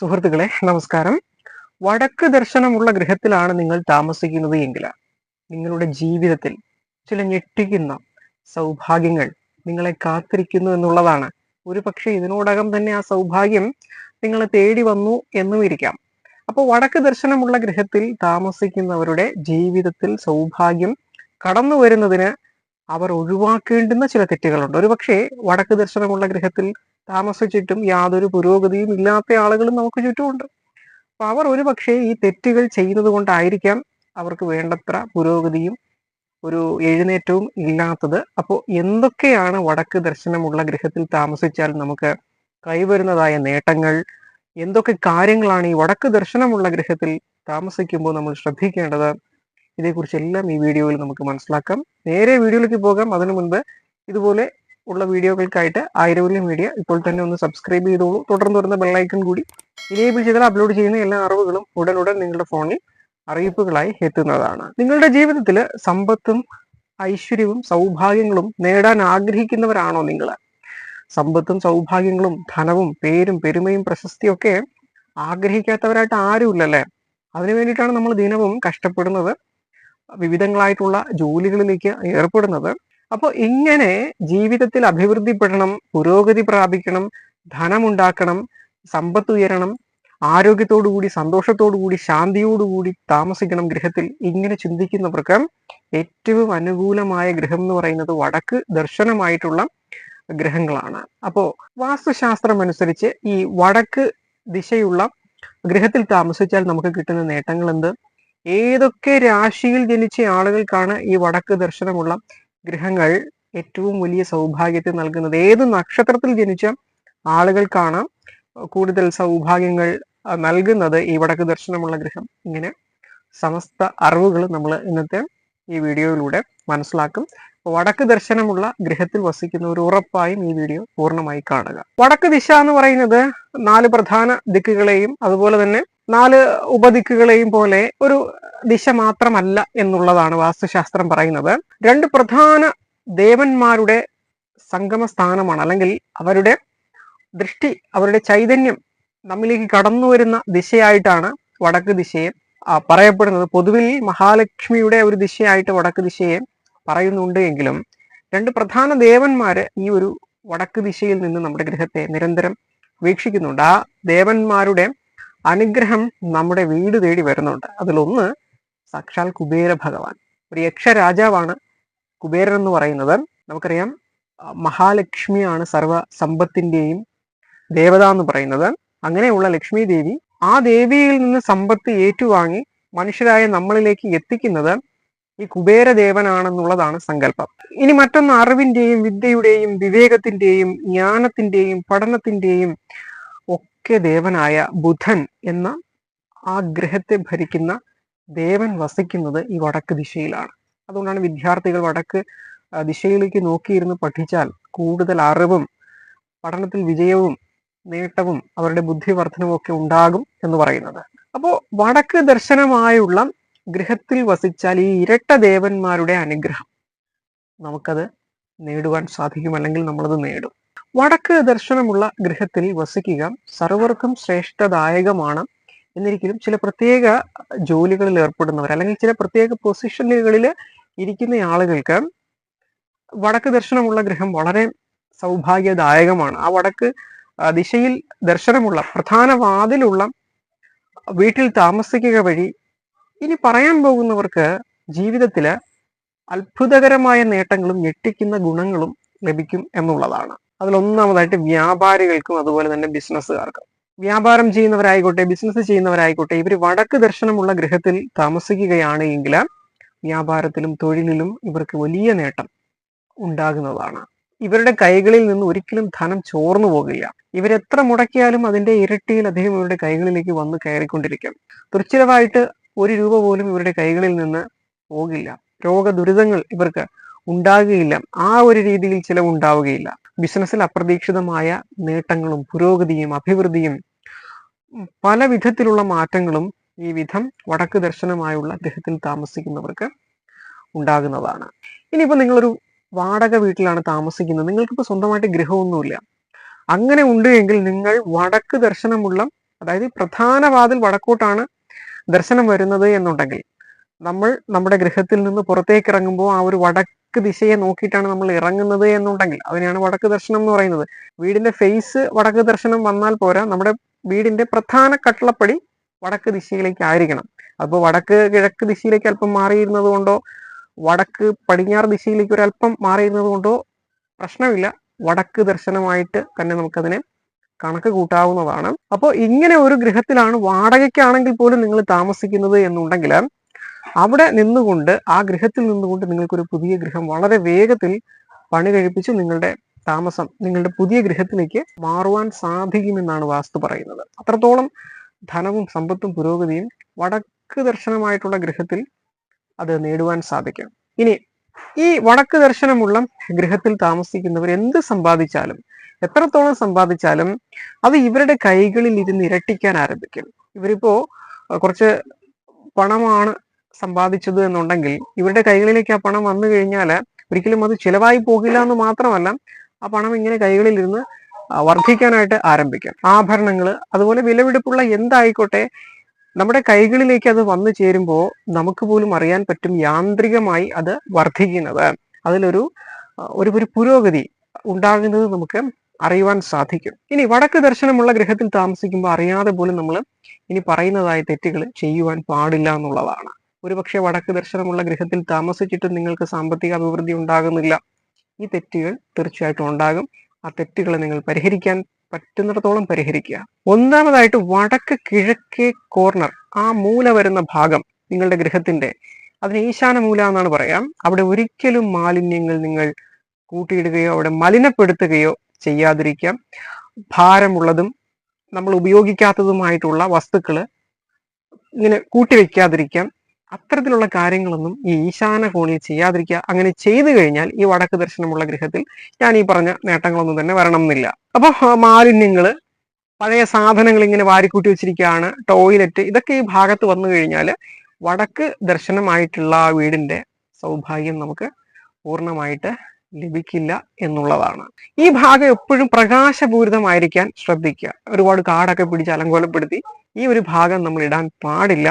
സുഹൃത്തുക്കളെ നമസ്കാരം. വടക്ക് ദർശനമുള്ള ഗൃഹത്തിലാണ് നിങ്ങൾ താമസിക്കുന്നത് എങ്കിൽ നിങ്ങളുടെ ജീവിതത്തിൽ ചില ഞെട്ടിക്കുന്ന സൗഭാഗ്യങ്ങൾ നിങ്ങളെ കാത്തിരിക്കുന്നു എന്നുള്ളതാണ്. ഒരു പക്ഷേ ഇതിനോടകം തന്നെ ആ സൗഭാഗ്യം നിങ്ങളെ തേടി വന്നു എന്നും ഇരിക്കാം. അപ്പോൾ വടക്ക് ദർശനമുള്ള ഗൃഹത്തിൽ താമസിക്കുന്നവരുടെ ജീവിതത്തിൽ സൗഭാഗ്യം കടന്നു വരുന്നതിന് അവർ ഒഴിവാക്കേണ്ടുന്ന ചില തെറ്റുകളുണ്ട്. ഒരുപക്ഷെ വടക്ക് ദർശനമുള്ള ഗൃഹത്തിൽ താമസിച്ചിട്ടും യാതൊരു പുരോഗതിയും ഇല്ലാത്ത ആളുകളും നമുക്ക് ചുറ്റുമുണ്ട്. അപ്പൊ അവർ ഒരു പക്ഷേ ഈ തെറ്റുകൾ ചെയ്യുന്നത് കൊണ്ടായിരിക്കാം അവർക്ക് വേണ്ടത്ര പുരോഗതിയും ഒരു എഴുന്നേറ്റവും ഇല്ലാത്തത്. അപ്പോൾ എന്തൊക്കെയാണ് വടക്ക് ദർശനമുള്ള ഗൃഹത്തിൽ താമസിച്ചാൽ നമുക്ക് കൈവരുന്നതായ നേട്ടങ്ങൾ? എന്തൊക്കെ കാര്യങ്ങളാണ് ഈ വടക്ക് ദർശനമുള്ള ഗൃഹത്തിൽ താമസിക്കുമ്പോൾ നമ്മൾ ശ്രദ്ധിക്കേണ്ടത്? ഇതേക്കുറിച്ചെല്ലാം ഈ വീഡിയോയിൽ നമുക്ക് മനസ്സിലാക്കാം. നേരെ വീഡിയോയിലേക്ക് പോകാം. അതിനു മുൻപ് ഇതുപോലെ ഉള്ള വീഡിയോകൾക്കായിട്ട് ആയിരവല്യം മീഡിയ ഇപ്പോൾ തന്നെ ഒന്ന് സബ്സ്ക്രൈബ് ചെയ്തോളൂ. തുടർന്ന് വരുന്ന ബെല്ലൈക്കൺ കൂടി ഇനേബിൾ ചെയ്താൽ അപ്ലോഡ് ചെയ്യുന്ന എല്ലാ അറിവുകളും ഉടനുടൻ നിങ്ങളുടെ ഫോണിൽ അറിയിപ്പുകളായി എത്തുന്നതാണ്. നിങ്ങളുടെ ജീവിതത്തിൽ സമ്പത്തും ഐശ്വര്യവും സൗഭാഗ്യങ്ങളും നേടാൻ ആഗ്രഹിക്കുന്നവരാണോ നിങ്ങൾ സമ്പത്തും സൗഭാഗ്യങ്ങളും ധനവും പേരും പെരുമയും പ്രശസ്തിയും ഒക്കെ ആഗ്രഹിക്കാത്തവരായിട്ട് ആരുമില്ലല്ലേ? അതിനു വേണ്ടിയിട്ടാണ് നമ്മൾ ദിനവും കഷ്ടപ്പെടുന്നത്. വിവിധങ്ങളായിട്ടുള്ള ജോലികളിലേക്ക് ഏർപ്പെടുന്നത്. അപ്പോൾ ഇങ്ങനെ ജീവിതത്തിൽ അഭിവൃദ്ധിപ്പെടണം പുരോഗതി പ്രാപിക്കണം ധനമുണ്ടാക്കണം സമ്പത്ത് ഉയരണം ആരോഗ്യത്തോടുകൂടി സന്തോഷത്തോടുകൂടി ശാന്തിയോടുകൂടി താമസിക്കണം ഗൃഹത്തിൽ ഇങ്ങനെ ചിന്തിക്കുന്നവർക്ക് ഏറ്റവും അനുകൂലമായ ഗൃഹം എന്ന് പറയുന്നത് വടക്ക് ദർശനമായിട്ടുള്ള ഗ്രഹങ്ങളാണ് അപ്പോ വാസ്തുശാസ്ത്രം അനുസരിച്ച് ഈ വടക്ക് ദിശയുള്ള ഗൃഹത്തിൽ താമസിച്ചാൽ നമുക്ക് കിട്ടുന്ന നേട്ടങ്ങൾ എന്ത് ഏതൊക്കെ രാശിയിൽ ജനിച്ച ആളുകൾക്കാണ് ഈ വടക്ക് ദർശനമുള്ള ഗ്രഹങ്ങൾ ഏറ്റവും വലിയ സൗഭാഗ്യത്തെ നൽകുന്നത്. ഏത് നക്ഷത്രത്തിൽ ജനിച്ച ആളുകൾക്കാണ് കൂടുതൽ സൗഭാഗ്യങ്ങൾ നൽകുന്നത് ഈ വടക്ക് ദർശനമുള്ള ഗ്രഹം. ഇങ്ങനെ സമസ്ത അറിവുകൾ നമ്മൾ ഇന്നത്തെ ഈ വീഡിയോയിലൂടെ മനസ്സിലാക്കും. വടക്ക് ദർശനമുള്ള ഗ്രഹത്തിൽ വസിക്കുന്ന ഒരു ഉറപ്പായും ഈ വീഡിയോ പൂർണമായി കാണുക. വടക്ക് ദിശ എന്ന് പറയുന്നത് നാല് പ്രധാന ദിക്കുകളെയും അതുപോലെ തന്നെ നാല് ഉപദിക്കുകളെയും പോലെ ഒരു ദിശ മാത്രമല്ല എന്നുള്ളതാണ് വാസ്തുശാസ്ത്രം പറയുന്നത്. രണ്ട് പ്രധാന ദേവന്മാരുടെ സംഗമ സ്ഥാനമാണ് അല്ലെങ്കിൽ അവരുടെ ദൃഷ്ടി അവരുടെ ചൈതന്യം നമ്മിലേക്ക് കടന്നു വരുന്ന ദിശയായിട്ടാണ് വടക്ക് ദിശയെ പറയപ്പെടുന്നത്. പൊതുവിൽ മഹാലക്ഷ്മിയുടെ ഒരു ദിശയായിട്ട് വടക്ക് ദിശയെ പറയുന്നുണ്ട് എങ്കിലും രണ്ട് പ്രധാന ദേവന്മാര് ഈ ഒരു വടക്ക് ദിശയിൽ നിന്ന് നമ്മുടെ ഗ്രഹത്തെ നിരന്തരം വീക്ഷിക്കുന്നുണ്ട്. ആ ദേവന്മാരുടെ അനുഗ്രഹം നമ്മുടെ വീട് തേടി വരുന്നുണ്ട്. അതിലൊന്ന് സാക്ഷാൽ കുബേര ഭഗവാൻ. ഒരു യക്ഷരാജാവാണ് കുബേരൻ എന്ന് പറയുന്നത്. നമുക്കറിയാം മഹാലക്ഷ്മിയാണ് സർവ സമ്പത്തിന്റെയും ദേവത എന്ന് പറയുന്നത്. അങ്ങനെയുള്ള ലക്ഷ്മി ദേവി ആ ദേവിയിൽ നിന്ന് സമ്പത്ത് ഏറ്റുവാങ്ങി മനുഷ്യരായ നമ്മളിലേക്ക് എത്തിക്കുന്നത് ഈ കുബേരദേവനാണെന്നുള്ളതാണ് സങ്കല്പം. ഇനി മറ്റൊന്ന് അറിവിന്റെയും വിദ്യയുടെയും വിവേകത്തിന്റെയും ജ്ഞാനത്തിന്റെയും പഠനത്തിന്റെയും ഒക്കെ ദേവനായ ബുധൻ എന്ന ആ ഗ്രഹത്തെ ഭരിക്കുന്ന ദേവൻ വസിക്കുന്നത് ഈ വടക്ക് ദിശയിലാണ്. അതുകൊണ്ടാണ് വിദ്യാർത്ഥികൾ വടക്ക് ദിശയിലേക്ക് നോക്കിയിരുന്ന് പഠിച്ചാൽ കൂടുതൽ അറിവും പഠനത്തിൽ വിജയവും നേട്ടവും അവരുടെ ബുദ്ധിവർദ്ധനവും ഒക്കെ ഉണ്ടാകും എന്ന് പറയുന്നത്. അപ്പോൾ വടക്ക് ദർശനമായുള്ള ഗ്രഹത്തിൽ വസിച്ചാൽ ഈ ഇരട്ട ദേവന്മാരുടെ അനുഗ്രഹം നമുക്കത് നേടുവാൻ സാധിക്കും അല്ലെങ്കിൽ നമ്മളത് നേടും. വടക്ക് ദർശനമുള്ള ഗൃഹത്തിൽ വസിക്കുക സർവർക്കും ശ്രേഷ്ഠദായകമാണ് എന്നിരിക്കലും ചില പ്രത്യേക ജോലികളിൽ ഏർപ്പെടുന്നവർ അല്ലെങ്കിൽ ചില പ്രത്യേക പൊസിഷനുകളിൽ ഇരിക്കുന്ന ആളുകൾക്ക് വടക്ക് ദർശനമുള്ള ഗൃഹം വളരെ സൗഭാഗ്യദായകമാണ്. ആ വടക്ക് ദിശയിൽ ദർശനമുള്ള പ്രധാന വാതിലുള്ള വീട്ടിൽ താമസിക്കുക വഴി ഇനി പറയാൻ പോകുന്നവർക്ക് ജീവിതത്തിൽ അത്ഭുതകരമായ നേട്ടങ്ങളും ഞെട്ടിക്കുന്ന ഗുണങ്ങളും ലഭിക്കും എന്നുള്ളതാണ്. അതിലൊന്നാമതായിട്ട് വ്യാപാരികൾക്കും അതുപോലെ തന്നെ ബിസിനസ്സുകാർക്കും. വ്യാപാരം ചെയ്യുന്നവരായിക്കോട്ടെ ബിസിനസ് ചെയ്യുന്നവരായിക്കോട്ടെ ഇവർ വടക്ക് ദർശനമുള്ള ഗൃഹത്തിൽ താമസിക്കുകയാണ് എങ്കിൽ വ്യാപാരത്തിലും തൊഴിലിലും ഇവർക്ക് വലിയ നേട്ടം ഉണ്ടാകുന്നതാണ്. ഇവരുടെ കൈകളിൽ നിന്ന് ഒരിക്കലും ധനം ചോർന്നു പോകില്ല ഇവരെത്ര മുടക്കിയാലും അതിന്റെ ഇരട്ടിയിലധികം ഇവരുടെ കൈകളിലേക്ക് വന്ന് കയറിക്കൊണ്ടിരിക്കും. തുർച്ചിലവായിട്ട് ഒരു രൂപ പോലും ഇവരുടെ കൈകളിൽ നിന്ന് പോകില്ല. രോഗ ദുരിതങ്ങൾ ഇവർക്ക് ഉണ്ടാകുകയില്ല. ആ ഒരു രീതിയിൽ ചിലവുണ്ടാവുകയില്ല. ബിസിനസ്സിൽ അപ്രതീക്ഷിതമായ നേട്ടങ്ങളും പുരോഗതിയും അഭിവൃദ്ധിയും പല വിധത്തിലുള്ള മാറ്റങ്ങളും ഈ വിധം വടക്ക് ദർശനമായുള്ള അദ്ദേഹത്തിൽ താമസിക്കുന്നവർക്ക് ഉണ്ടാകുന്നതാണ്. ഇനിയിപ്പോൾ നിങ്ങളൊരു വാടക വീട്ടിലാണ് താമസിക്കുന്നത്. നിങ്ങൾക്കിപ്പോൾ സ്വന്തമായിട്ട് ഗൃഹമൊന്നുമില്ല. അങ്ങനെ ഉണ്ട് എങ്കിൽ നിങ്ങൾ വടക്ക് ദർശനമുള്ള അതായത് പ്രധാന വാതിൽ വടക്കോട്ടാണ് ദർശനം വരുന്നത് എന്നുണ്ടെങ്കിൽ നമ്മൾ നമ്മുടെ ഗൃഹത്തിൽ നിന്ന് പുറത്തേക്ക് ഇറങ്ങുമ്പോൾ ആ ഒരു വടക്ക് ദിശയെ നോക്കിയിട്ടാണ് നമ്മൾ ഇറങ്ങുന്നത് എന്നുണ്ടെങ്കിൽ അതിനെയാണ് വടക്ക് ദർശനം എന്ന് പറയുന്നത്. വീടിന്റെ ഫേസ് വടക്ക് ദർശനം വന്നാൽ പോരാ നമ്മുടെ വീടിന്റെ പ്രധാന കട്ടളപ്പടി വടക്ക് ദിശയിലേക്ക് ആയിരിക്കണം. അപ്പോൾ വടക്ക് കിഴക്ക് ദിശയിലേക്ക് അല്പം മാറിയിരുന്നത് കൊണ്ടോ വടക്ക് പടിഞ്ഞാറ് ദിശയിലേക്ക് ഒരു അല്പം മാറിയിരുന്നത് കൊണ്ടോ പ്രശ്നമില്ല. വടക്ക് ദർശനമായിട്ട് തന്നെ നമുക്കതിനെ കണക്ക് കൂട്ടാവുന്നതാണ്. അപ്പോൾ ഇങ്ങനെ ഒരു ഗൃഹത്തിലാണ് വാടകയ്ക്കാണെങ്കിൽ പോലും നിങ്ങൾ താമസിക്കുന്നത് എന്നുണ്ടെങ്കിൽ അവിടെ നിന്നുകൊണ്ട് ആ ഗൃഹത്തിൽ നിന്നുകൊണ്ട് നിങ്ങൾക്കൊരു പുതിയ ഗൃഹം വളരെ വേഗത്തിൽ പണി കഴിപ്പിച്ച് നിങ്ങളുടെ താമസം നിങ്ങളുടെ പുതിയ ഗൃഹത്തിലേക്ക് മാറുവാൻ സാധിക്കുമെന്നാണ് വാസ്തു പറയുന്നത്. അത്രത്തോളം ധനവും സമ്പത്തും പുരോഗതിയും വടക്ക് ദർശനമായിട്ടുള്ള ഗൃഹത്തിൽ അത് നേടുവാൻ സാധിക്കും. ഇനി ഈ വടക്ക് ദർശനമുള്ള ഗൃഹത്തിൽ താമസിക്കുന്നവർ എന്ത് സമ്പാദിച്ചാലും എത്രത്തോളം സമ്പാദിച്ചാലും അത് ഇവരുടെ കൈകളിൽ ഇരുന്ന് ഇരട്ടിക്കാൻ ആരംഭിക്കും. ഇവരിപ്പോ കുറച്ച് പണമാണ് സമ്പാദിച്ചത് എന്നുണ്ടെങ്കിൽ ഇവരുടെ കൈകളിലേക്ക് ആ പണം വന്നു കഴിഞ്ഞാൽ ഒരിക്കലും അത് ചിലവായി പോകില്ല എന്ന് മാത്രമല്ല ആ പണം ഇങ്ങനെ കൈകളിലിരുന്ന് വർദ്ധിക്കാനായിട്ട് ആരംഭിക്കും. ആഭരണങ്ങൾ അതുപോലെ വിലപിടിപ്പുള്ള എന്തായിക്കോട്ടെ നമ്മുടെ കൈകളിലേക്ക് അത് വന്നു ചേരുമ്പോൾ നമുക്ക് പോലും അറിയാൻ പറ്റും യാന്ത്രികമായി അത് വർദ്ധിക്കുന്നത്. അതിലൊരു ഒരു ഒരു പുരോഗതി ഉണ്ടാകുന്നത് നമുക്ക് അറിയുവാൻ സാധിക്കും. ഇനി വടക്ക് ദർശനമുള്ള ഗ്രഹത്തിൽ താമസിക്കുമ്പോൾ അറിയാതെ പോലും നമ്മൾ ഇനി പറയുന്നതായ തെറ്റുകൾ ചെയ്യുവാൻ പാടില്ല എന്നുള്ളതാണ്. ഒരുപക്ഷെ വടക്ക് ദർശനമുള്ള ഗൃഹത്തിൽ താമസിച്ചിട്ടും നിങ്ങൾക്ക് സാമ്പത്തിക അഭിവൃദ്ധി ഉണ്ടാകുന്നില്ല. ഈ തെറ്റുകൾ തീർച്ചയായിട്ടും ഉണ്ടാകും. ആ തെറ്റുകളെ നിങ്ങൾ പരിഹരിക്കാൻ പറ്റുന്നിടത്തോളം പരിഹരിക്കുക. ഒന്നാമതായിട്ട് വടക്ക് കിഴക്കേ കോർണർ ആ മൂല വരുന്ന ഭാഗം നിങ്ങളുടെ ഗൃഹത്തിന്റെ. അതിന് ഈശാന മൂല എന്നാണ് പറയാം. അവിടെ ഒരിക്കലും മാലിന്യങ്ങൾ നിങ്ങൾ കൂട്ടിയിടുകയോ അവിടെ മലിനപ്പെടുത്തുകയോ ചെയ്യാതിരിക്കാം. ഭാരമുള്ളതും നമ്മൾ ഉപയോഗിക്കാത്തതുമായിട്ടുള്ള വസ്തുക്കൾ ഇങ്ങനെ കൂട്ടിവെക്കാതിരിക്കാം. അത്തരത്തിലുള്ള കാര്യങ്ങളൊന്നും ഈ ഈശാന കോണിൽ ചെയ്യാതിരിക്കുക. അങ്ങനെ ചെയ്തു കഴിഞ്ഞാൽ ഈ വടക്ക് ദർശനമുള്ള ഗൃഹത്തിൽ ഞാൻ ഈ പറഞ്ഞ നേട്ടങ്ങളൊന്നും തന്നെ വരണം എന്നില്ല അപ്പൊ മാലിന്യങ്ങൾ പഴയ സാധനങ്ങൾ ഇങ്ങനെ വാരിക്കൂട്ടി വെച്ചിരിക്കുകയാണ് ടോയ്ലറ്റ് ഇതൊക്കെ ഈ ഭാഗത്ത് വന്നു കഴിഞ്ഞാൽ വടക്ക് ദർശനമായിട്ടുള്ള വീടിന്റെ സൗഭാഗ്യം നമുക്ക് പൂർണമായിട്ട് ലഭിക്കില്ല എന്നുള്ളതാണ്. ഈ ഭാഗം എപ്പോഴും പ്രകാശപൂരിതമായിരിക്കാൻ ശ്രദ്ധിക്കുക. ഒരുപാട് കാടൊക്കെ പിടിച്ച് അലങ്കോലപ്പെടുത്തി ഈ ഒരു ഭാഗം നമ്മൾ ഇടാൻ പാടില്ല.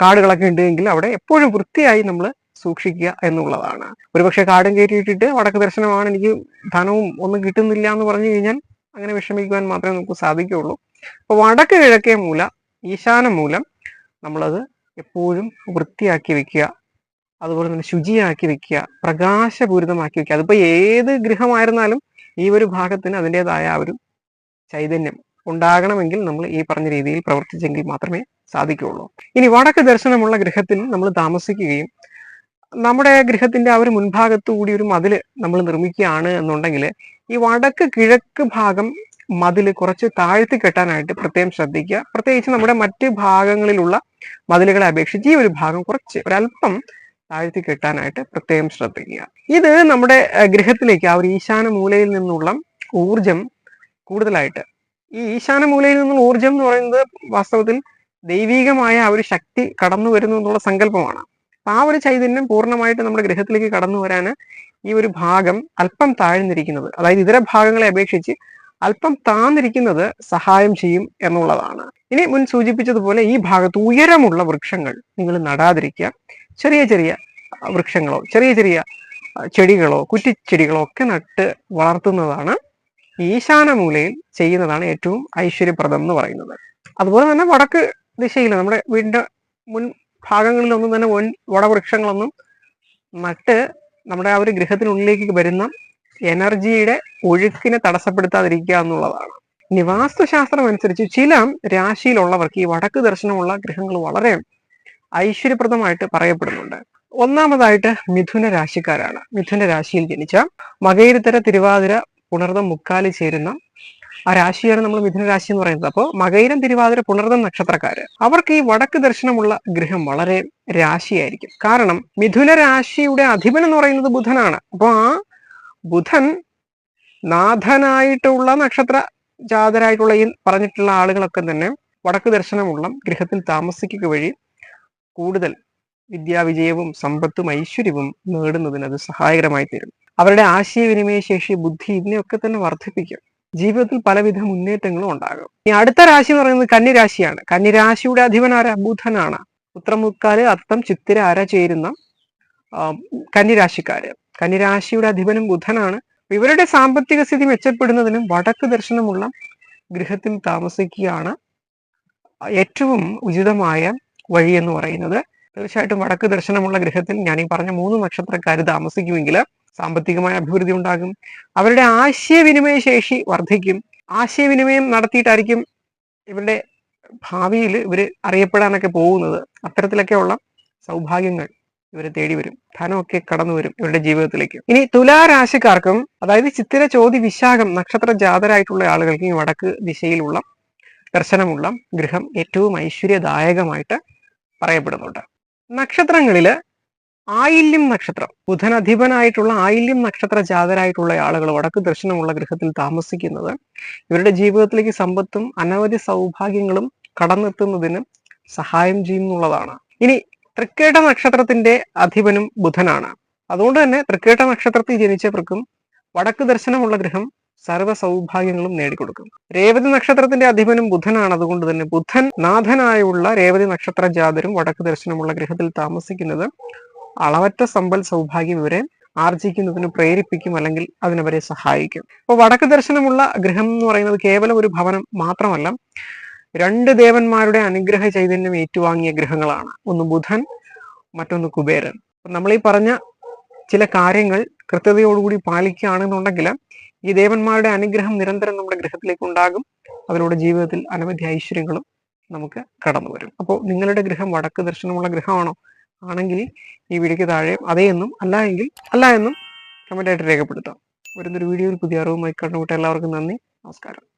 കാടുകളൊക്കെ ഉണ്ടെങ്കിൽ അവിടെ എപ്പോഴും വൃത്തിയായി നമ്മൾ സൂക്ഷിക്കുക എന്നുള്ളതാണ്. ഒരുപക്ഷെ കാടും കയറ്റിയിട്ടിട്ട് വടക്ക് ദർശനമാണ് എനിക്ക് ധനവും ഒന്നും കിട്ടുന്നില്ല എന്ന് പറഞ്ഞു കഴിഞ്ഞാൽ അങ്ങനെ വിഷമിക്കുവാൻ മാത്രമേ നമുക്ക് സാധിക്കുകയുള്ളൂ. അപ്പൊ വടക്ക് കിഴക്കേ മൂല ഈശാന മൂലം നമ്മളത് എപ്പോഴും വൃത്തിയാക്കി വെക്കുക. അതുപോലെ തന്നെ ശുചിയാക്കി വെക്കുക. പ്രകാശപൂരിതമാക്കി വെക്കുക. അതിപ്പോ ഏത് ഗൃഹമായിരുന്നാലും ഈ ഒരു ഭാഗത്തിന് അതിന്റെതായ ഒരു ചൈതന്യം ഉണ്ടാകണമെങ്കിൽ നമ്മൾ ഈ പറഞ്ഞ രീതിയിൽ പ്രവർത്തിച്ചെങ്കിൽ മാത്രമേ സാധിക്കുകയുള്ളൂ. ഇനി വടക്ക് ദർശനമുള്ള ഗൃഹത്തിൽ നമ്മൾ താമസിക്കുകയും നമ്മുടെ ഗ്രഹത്തിന്റെ ആ ഒരു മുൻഭാഗത്തു കൂടി ഒരു മതിൽ നമ്മൾ നിർമ്മിക്കുകയാണ് എന്നുണ്ടെങ്കിൽ ഈ വടക്ക് കിഴക്ക് ഭാഗം മതിൽ കുറച്ച് താഴ്ത്തി കെട്ടാനായിട്ട് പ്രത്യേകം ശ്രദ്ധിക്കുക. പ്രത്യേകിച്ച് നമ്മുടെ മറ്റ് ഭാഗങ്ങളിലുള്ള മതിലുകളെ അപേക്ഷിച്ച് ഈ ഒരു ഭാഗം കുറച്ച് ഒരല്പം താഴ്ത്തി കെട്ടാനായിട്ട് പ്രത്യേകം ശ്രദ്ധിക്കുക. ഇത് നമ്മുടെ ഗ്രഹത്തിലേക്ക് ആ ഒരു ഈശാന മൂലയിൽ നിന്നുള്ള ഊർജം കൂടുതലായിട്ട് ഈ ഈശാന മൂലയിൽ നിന്നുള്ള ഊർജം എന്ന് പറയുന്നത് വാസ്തവത്തിൽ ദൈവീകമായ ആ ഒരു ശക്തി കടന്നു വരുന്നു എന്നുള്ള സങ്കല്പമാണ്. ആ ഒരു ചൈതന്യം പൂർണമായിട്ട് നമ്മുടെ ഗ്രഹത്തിലേക്ക് കടന്നു വരാൻ ഈ ഒരു ഭാഗം അല്പം താഴ്ന്നിരിക്കുന്നത് അതായത് ഇതര ഭാഗങ്ങളെ അപേക്ഷിച്ച് അല്പം താന്നിരിക്കുന്നത് സഹായം ചെയ്യും എന്നുള്ളതാണ്. ഇനി മുൻ സൂചിപ്പിച്ചതുപോലെ ഈ ഭാഗത്ത് ഉയരമുള്ള വൃക്ഷങ്ങൾ നിങ്ങൾ നടാതിരിക്കുക. ചെറിയ ചെറിയ വൃക്ഷങ്ങളോ ചെറിയ ചെറിയ ചെടികളോ കുറ്റിച്ചെടികളോ ഒക്കെ നട്ട് വളർത്തുന്നതാണ് ഈശാന മൂലയിൽ ചെയ്യുന്നതാണ് ഏറ്റവും ഐശ്വര്യപ്രദം എന്ന് പറയുന്നത്. അതുപോലെ തന്നെ വടക്ക് ദിശയിൽ നമ്മുടെ വീടിന്റെ മുൻ ഭാഗങ്ങളിലൊന്നും തന്നെ വൻ വടവൃക്ഷങ്ങളൊന്നും നട്ട് നമ്മുടെ ആ ഒരു ഗൃഹത്തിനുള്ളിലേക്ക് വരുന്ന എനർജിയുടെ ഒഴുക്കിനെ തടസ്സപ്പെടുത്താതിരിക്കുക എന്നുള്ളതാണ്. ഇനി അനുസരിച്ച് ചില രാശിയിലുള്ളവർക്ക് ഈ വടക്ക് ദർശനമുള്ള ഗൃഹങ്ങൾ വളരെ ഐശ്വര്യപ്രദമായിട്ട് പറയപ്പെടുന്നുണ്ട്. ഒന്നാമതായിട്ട് മിഥുന രാശിക്കാരാണ് മിഥുന രാശിയിൽ ജനിച്ച മകയിരത്തര തിരുവാതിര പുണർദം മുക്കാലി ചേരുന്ന ആ രാശിയാണ് നമ്മൾ മിഥുന രാശി എന്ന് പറയുന്നത്. അപ്പോൾ മകൈരം തിരുവാതിര പുണർദം നക്ഷത്രക്കാര് അവർക്ക് ഈ വടക്ക് ദർശനമുള്ള ഗ്രഹം വളരെ രാശിയായിരിക്കും. കാരണം മിഥുന രാശിയുടെ അധിപൻ എന്ന് പറയുന്നത് ബുധനാണ്. അപ്പോൾ ആ ബുധൻ നാഥനായിട്ടുള്ള നക്ഷത്ര ജാതരായിട്ടുള്ള ഈ പറഞ്ഞിട്ടുള്ള ആളുകളൊക്കെ തന്നെ വടക്ക് ദർശനമുള്ള ഗൃഹത്തിൽ താമസിക്കുക വഴി കൂടുതൽ വിദ്യാവിജയവും സമ്പത്തും ഐശ്വര്യവും നേടുന്നതിന് അത് സഹായകരമായി തീരും. അവരുടെ ആശയവിനിമയ ശേഷി ബുദ്ധി ഇതിനെയൊക്കെ തന്നെ വർദ്ധിപ്പിക്കും. ജീവിതത്തിൽ പലവിധ മുന്നേറ്റങ്ങളും ഉണ്ടാകും. ഇനി അടുത്ത രാശി എന്ന് പറയുന്നത് കന്നിരാശിയാണ്. കന്നിരാശിയുടെ അധിപൻ ആര ബുധനാണ്. ഉത്രമുക്കാൽ അത്തം ചിത്തിര അര ചേരുന്ന കന്യരാശിക്കാര് കന്നിരാശിയുടെ അധിപനും ബുധനാണ്. ഇവരുടെ സാമ്പത്തിക സ്ഥിതി മെച്ചപ്പെടുന്നതിനും വടക്ക് ദർശനമുള്ള ഗൃഹത്തിൽ താമസിക്കുകയാണ് ഏറ്റവും ഉചിതമായ വഴി എന്ന് പറയുന്നത്. തീർച്ചയായിട്ടും വടക്ക് ദർശനമുള്ള ഗൃഹത്തിൽ ഞാൻ ഈ പറഞ്ഞ മൂന്ന് നക്ഷത്രക്കാർ താമസിക്കുമെങ്കിൽ സാമ്പത്തികമായ അഭിവൃദ്ധി ഉണ്ടാകും. അവരുടെ ആശയവിനിമയ ശേഷി വർദ്ധിക്കും. ആശയവിനിമയം നടത്തിയിട്ടായിരിക്കും ഇവരുടെ ഭാവിയിൽ ഇവർ അറിയപ്പെടാനൊക്കെ പോകുന്നത്. അത്തരത്തിലൊക്കെയുള്ള സൗഭാഗ്യങ്ങൾ ഇവരെ തേടി വരും. ധനമൊക്കെ കടന്നു വരും ഇവരുടെ ജീവിതത്തിലേക്ക്. ഇനി തുലാരാശിക്കാർക്കും അതായത് ചിത്തിര ചോതി വിശാഖം നക്ഷത്ര ജാതരായിട്ടുള്ള ആളുകൾക്ക് ഈ വടക്ക് ദിശയിലുള്ള ദർശനമുള്ള ഗൃഹം ഏറ്റവും ഐശ്വര്യദായകമായിട്ട് പറയപ്പെടുന്നുണ്ട്. നക്ഷത്രങ്ങളിൽ ആയില്യം നക്ഷത്രം. ബുധൻ ബുധനധിപനായിട്ടുള്ള ആയില്യം നക്ഷത്ര ജാതരായിട്ടുള്ള ആളുകൾ വടക്ക് ദർശനമുള്ള ഗൃഹത്തിൽ താമസിക്കുന്നത്. ഇവരുടെ ജീവിതത്തിലേക്ക് സമ്പത്തും അനവധി സൗഭാഗ്യങ്ങളും കടന്നെത്തുന്നതിന് സഹായം ചെയ്യുന്നുള്ളതാണ്. ഇനി തൃക്കേട്ട നക്ഷത്രത്തിന്റെ അധിപനും ബുധനാണ്. അതുകൊണ്ട് തന്നെ തൃക്കേട്ട നക്ഷത്രത്തിൽ ജനിച്ചവർക്കും വടക്ക് ദർശനമുള്ള ഗ്രഹം സർവ സൗഭാഗ്യങ്ങളും നേടിക്കൊടുക്കും. രേവതി നക്ഷത്രത്തിന്റെ അധിപനും ബുധനാണ്. അതുകൊണ്ട് തന്നെ ബുധൻ നാഥനായുള്ള രേവതി നക്ഷത്ര ജാതരും വടക്ക് ദർശനമുള്ള ഗൃഹത്തിൽ താമസിക്കുന്നത് അളവറ്റ സമ്പൽ സൗഭാഗ്യം ഇവരെ ആർജിക്കുന്നതിന് പ്രേരിപ്പിക്കും അല്ലെങ്കിൽ അതിനവരെ സഹായിക്കും. അപ്പോൾ വടക്ക് ദർശനമുള്ള ഗൃഹം എന്ന് പറയുന്നത് കേവലം ഒരു ഭവനം മാത്രമല്ല രണ്ട് ദേവന്മാരുടെ അനുഗ്രഹ ചൈതന്യം ഏറ്റുവാങ്ങിയ ഗൃഹങ്ങളാണ്. ഒന്ന് ബുധൻ മറ്റൊന്ന് കുബേരൻ. നമ്മൾ ഈ പറഞ്ഞ ചില കാര്യങ്ങൾ കൃത്യതയോടുകൂടി പാലിക്കുകയാണെന്നുണ്ടെങ്കിൽ ഈ ദേവന്മാരുടെ അനുഗ്രഹം നിരന്തരം നമ്മുടെ ഗൃഹത്തിലേക്ക് ഉണ്ടാകും. അതിലൂടെ ജീവിതത്തിൽ അനവധി ഐശ്വര്യങ്ങളും നമുക്ക് കടന്നു വരും അപ്പോൾ നിങ്ങളുടെ ഗൃഹം വടക്ക് ദർശനമുള്ള ഗൃഹമാണോ? ആണെങ്കിൽ ഈ വീഡിയോയ്ക്ക് താഴെ അതേ എന്നും അല്ല എങ്കിൽ അല്ല എന്നും കമന്റായിട്ട് രേഖപ്പെടുത്താം. വരുന്നൊരു വീഡിയോയിൽ പുതിയ അറിവുമായി കണ്ടുമുട്ട എല്ലാവർക്കും നന്ദി. നമസ്കാരം.